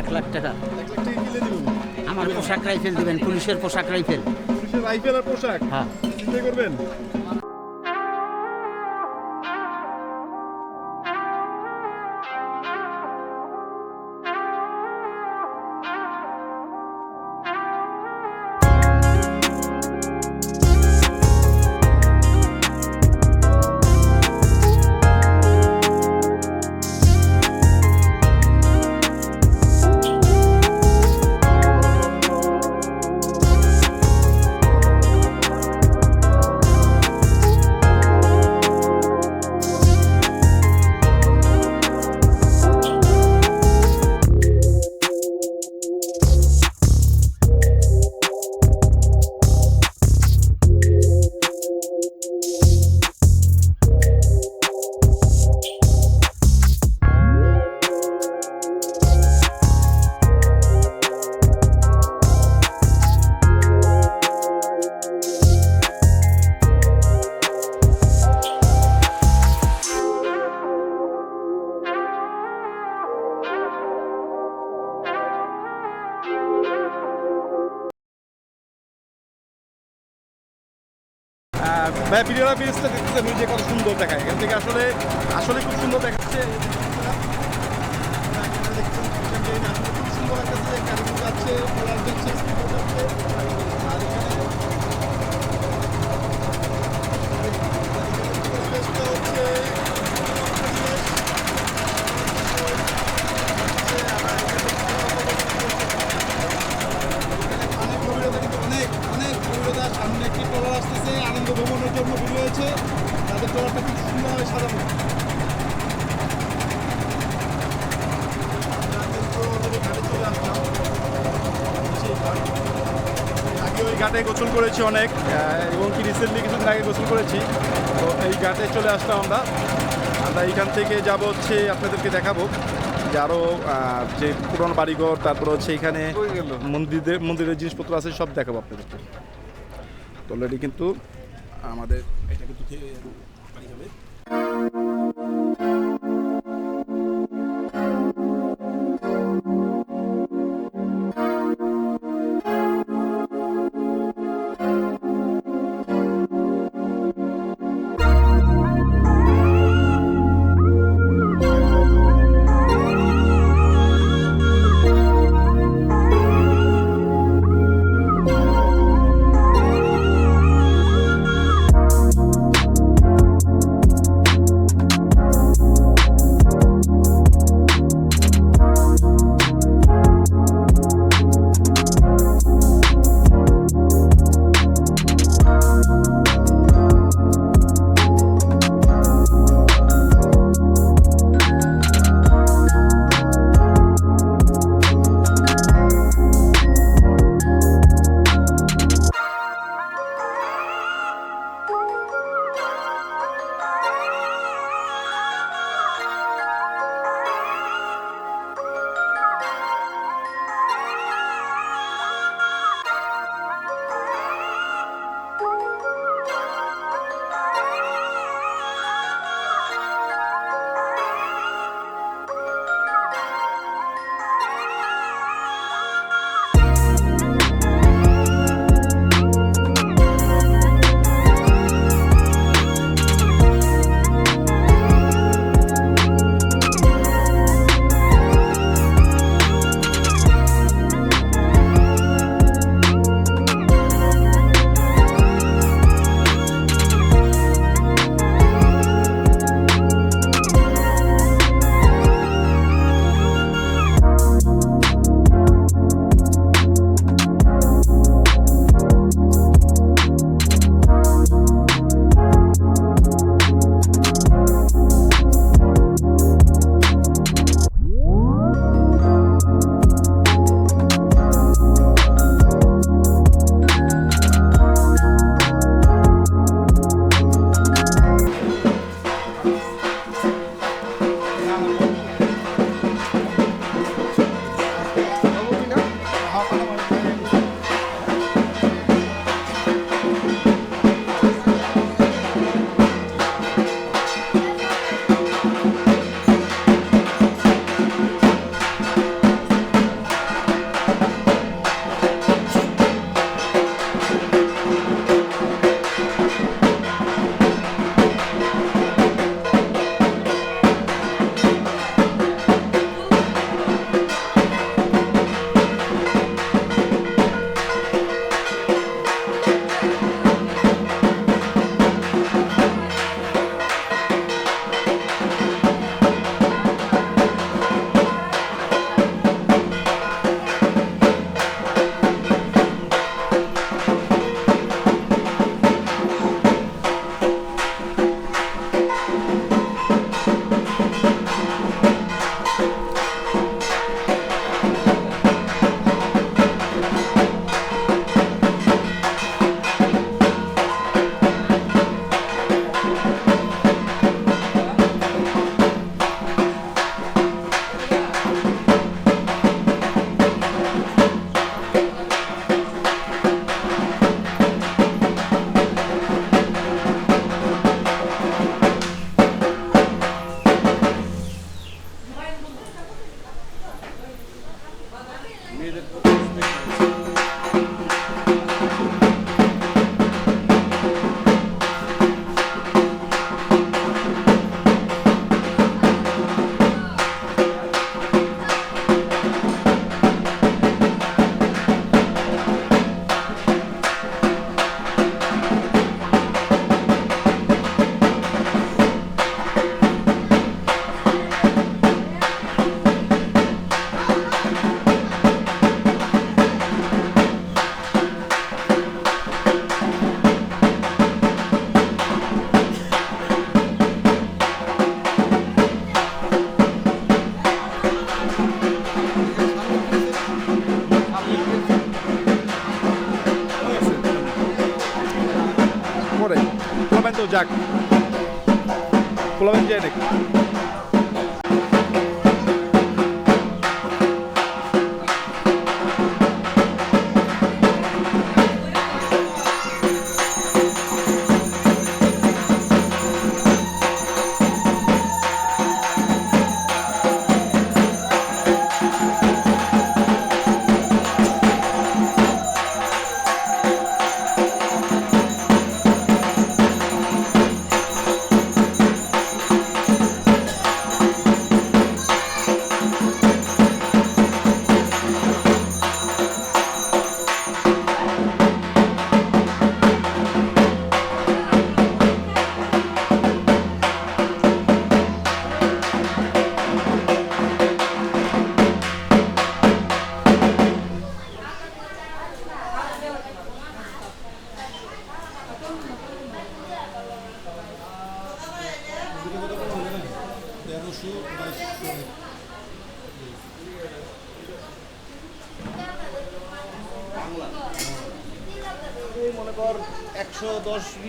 এক লাখ টাকা। আমার পোশাক রাইফেল দিবেন পুলিশের পোশাক রাইফেল। পুলিশের রাইফেল আর পোশাক? হ্যাঁ। করবেন? ভাই ভিডিওটা পেজটা দেখতেছেন ওই যে কত সুন্দর দেখায়। এখান থেকে আসলে আসলে খুব সুন্দর দেখাচ্ছে। আসলে খুব সুন্দর লাগতেছে গাড়িগুলো যাচ্ছে পোলার যাচ্ছে স্কুটার যাচ্ছে আর এখানে পরিবেশটা হচ্ছে অনেক গভীরতা কিন্তু অনেক অনেক গভীরতা সামনে একটি ট্রলার আসতেছে আনন্দ ভ্রমণের জন্য বের হয়েছে তাদের ট্রলারটা খুব সুন্দরভাবে সাজানো আমরা কিন্তু already ঘাটে চলে আসলাম। সেই ঘাট। আগে ওই ঘাটে গোসল করেছি অনেক এবং কি রিসেন্টলি কিছুদিন আগে গোসল করেছি। তো এই ঘাটে চলে আসলাম আমরা। আমরা এইখান থেকে যাব হচ্ছে আপনাদেরকে দেখাবো যে আরও যে পুরনো বাড়িঘর তারপর হচ্ছে এখানে মন্দিরের মন্দিরের জিনিসপত্র আছে সব দেখাবো আপনাদেরকে। অলরেডি কিন্তু আমাদের এটা কিন্তু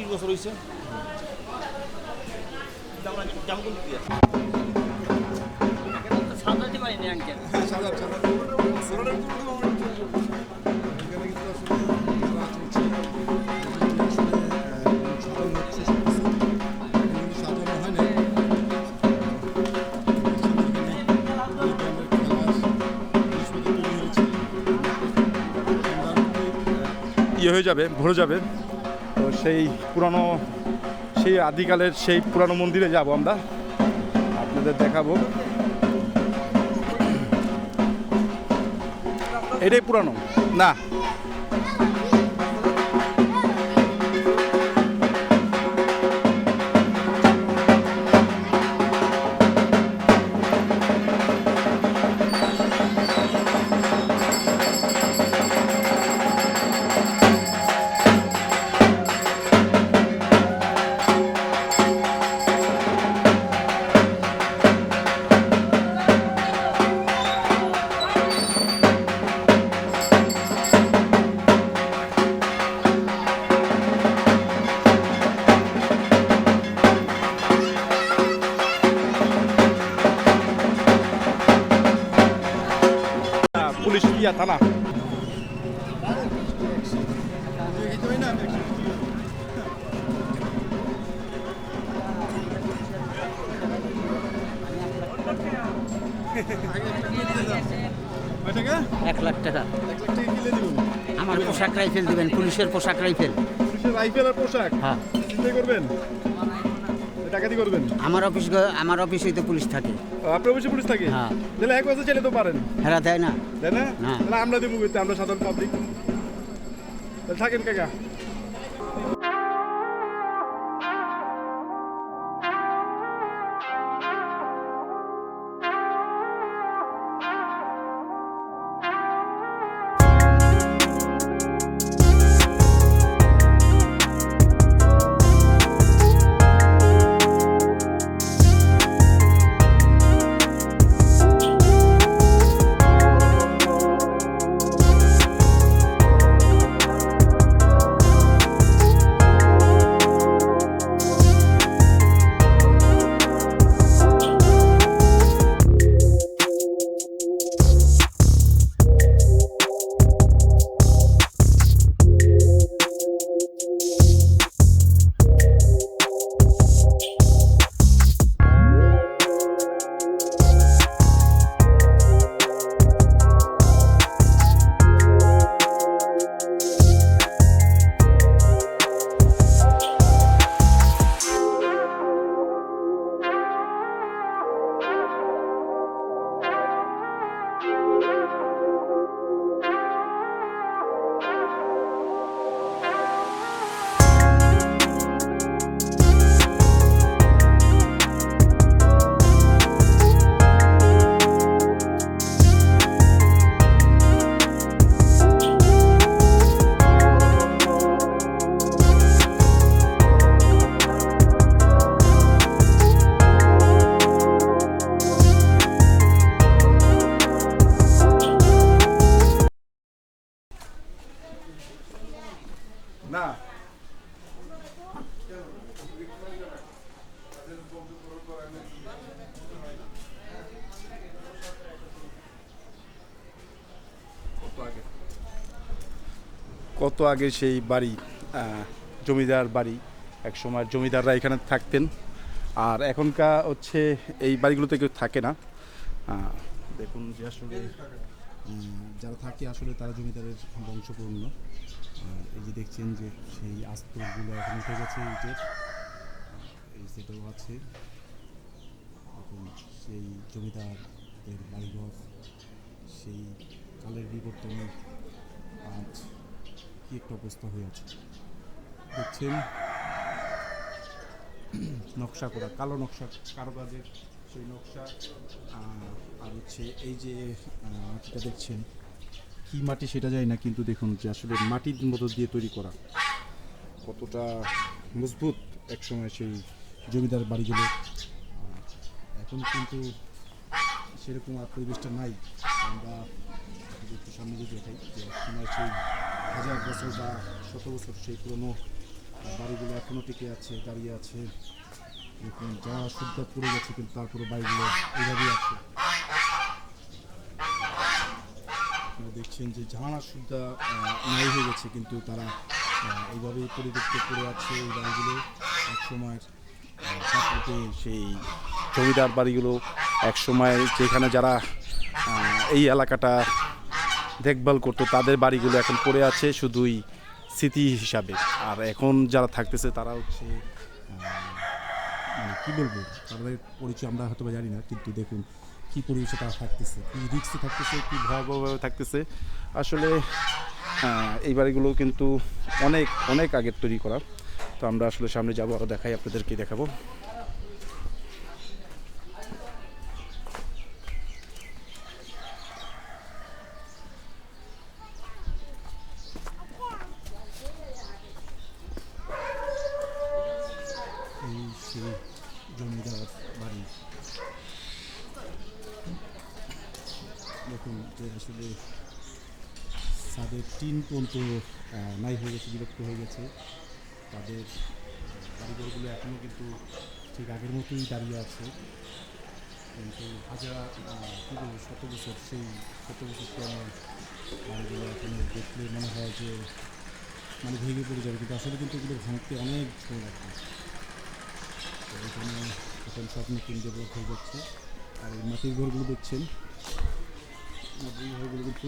দশ বিশ বছর হয়েছে ইয়ে হয়ে যাবে ভরে যাবে তো সেই পুরানো সেই আদিকালের সেই পুরানো মন্দিরে যাব আমরা। আপনাদের দেখাবো। এটাই পুরানো? না। এক লাখ টাকা। আমার পোশাক রাইফেল দিবেন পুলিশের পোশাক রাইফেল। পুলিশের রাইফেল আর পোশাক? হ্যাঁ। করবেন? করবেন? আমার অফিস আমার অফিসেই তো পুলিশ থাকে। আপনার পুলিশ থাকে? হ্যাঁ। তাহলে এক বছর চাইলে তো পারেন। হেরা দেয় না। না? না। তাহলে আমরা দেবো আমরা সাধারণ পাবলিক তাহলে থাকেন কাকা। কত আগে সেই বাড়ি জমিদার বাড়ি, এক সময় জমিদাররা এখানে থাকতেন। আর এখনকার হচ্ছে এই বাড়িগুলোতে কেউ থাকে না। দেখুন যে আসলে যারা থাকে আসলে তারা জমিদারের বংশপূর্ণ। আর এই যে দেখছেন যে সেই আস্তরগুলো এখন উঠে গেছে ইটের। এই সেটাও আছে। দেখুন সেই জমিদারদের বাড়িঘর, সেই কালের বিবর্তনে আজ কি একটা অবস্থা হয়ে আছে। দেখছেন? নকশা করা, কালো নকশা কারুকাজের সেই নকশা। আর হচ্ছে এই যে মাটিটা দেখছেন, কি মাটি সেটা যায় না, কিন্তু দেখুন যে আসলে মাটির মতো দিয়ে তৈরি করা। কতটা মজবুত একসময় সেই জমিদার বাড়িগুলো। এখন কিন্তু সেরকম আর পরিবেশটা নাই। আমরা একটু সামনে দেখাই যে একসময় সেই হাজার বছর বা শত বছর সেই পুরনো বাড়িগুলো এখনও টিকে আছে, দাঁড়িয়ে আছে। দেখুন যা শুদ্ধ পড়ে গেছে, কিন্তু তারপরে বাড়িগুলো এইভাবেই আছে। আপনারা দেখছেন যে ঝাড়া সুদ্ধা নাই হয়ে গেছে, কিন্তু তারা এইভাবেই পরিবর্তিত করে আছে এই বাড়িগুলো। এক সময় সেই জমিদার বাড়িগুলো এক সময় যেখানে যারা এই এলাকাটা দেখভাল করতো, তাদের বাড়িগুলো এখন পড়ে আছে শুধুই স্মৃতি হিসাবে। আর এখন যারা থাকতেছে তারা হচ্ছে মানে কী বলব, তাদের পরিচয় আমরা হয়তো জানি না, কিন্তু দেখুন কী পরিবেশে তারা থাকতেছে, কী রিক্সে থাকতেছে, কী ভয়াবহভাবে থাকতেছে। আসলে এই বাড়িগুলো কিন্তু অনেক অনেক আগের তৈরি করা। তো আমরা আসলে সামনে যাব আরও দেখাই আপনাদেরকে, দেখাবো এই সেই জমিদার বাড়ি দেখুন যে আসলে তাদের আহ, নাই হয়ে গেছে বিরক্ত হয়ে গেছে। তাদের বাড়িঘরগুলো এখনও কিন্তু ঠিক আগের মতোই দাঁড়িয়ে আছে। কিন্তু হাজার কী বলব শত বছর সেই শত বছর পুরানো বাড়িগুলো এখন দেখলে মনে হয় যে মানে ভেঙে পড়ে যাবে। কিন্তু আসলে কিন্তু এগুলো ভাঙতে অনেক সময় লাগবে। তো এখানে এখন সব নতুন ডেভেলপ হয়ে যাচ্ছে। আর এই মাটির ঘরগুলো দেখছেন মাটির ঘরগুলো কিন্তু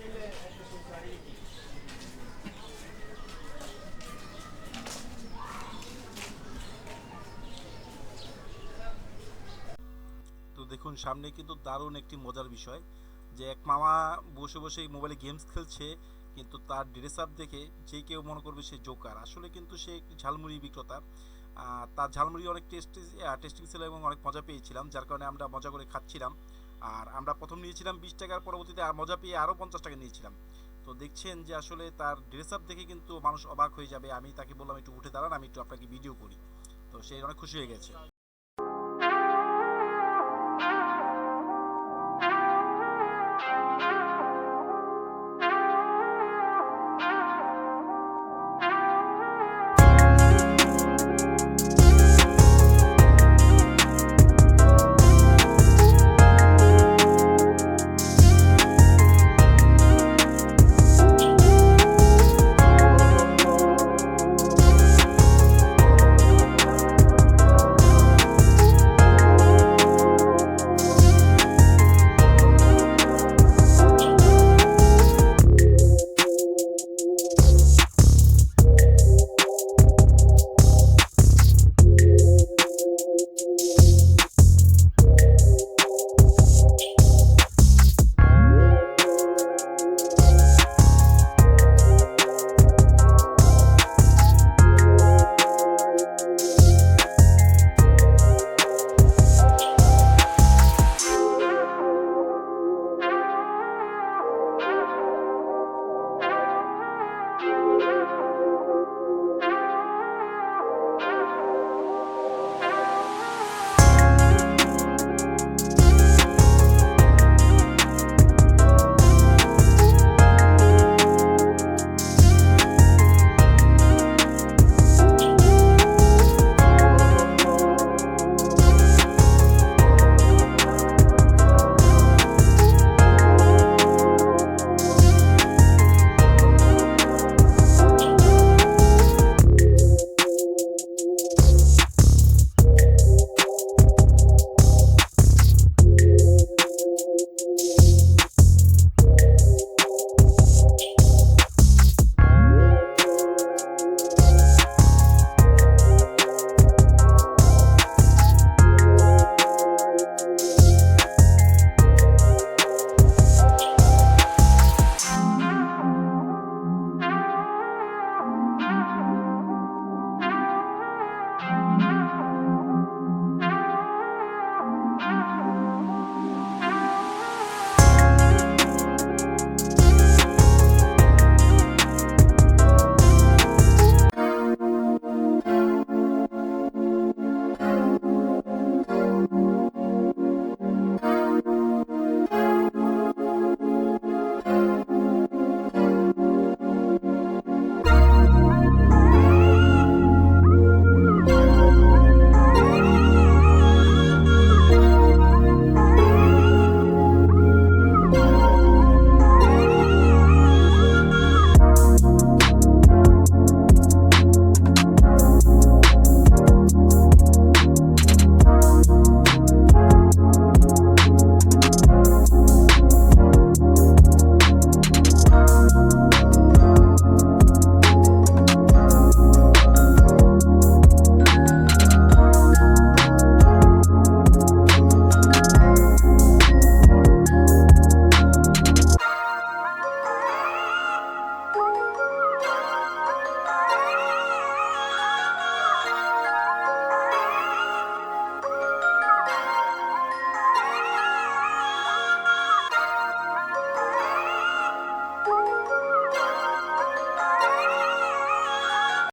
সামনে কিন্তু দারুণ একটি মজার বিষয় যে এক মামা বসে বসে মোবাইলে গেমস খেলছে, কিন্তু তার ড্রেস আপ দেখে যে কেউ মনে করবে সে জোকার আসলে কিন্তু সে একটি ঝালমুড়ি বিক্রেতা। তার ঝালমুড়ি অনেক টেস্টি টেস্টিং ছিল এবং অনেক মজা পেয়েছিলাম, যার কারণে আমরা মজা করে খাচ্ছিলাম। আর আমরা প্রথম নিয়েছিলাম বিশ টাকার, পরবর্তীতে আর মজা পেয়ে আরও পঞ্চাশ টাকা নিয়েছিলাম। তো দেখছেন যে আসলে তার ড্রেস আপ দেখে কিন্তু মানুষ অবাক হয়ে যাবে। আমি তাকে বললাম, একটু উঠে দাঁড়ান, আমি একটু আপনাকে ভিডিও করি। তো সে অনেক খুশি হয়ে গেছে।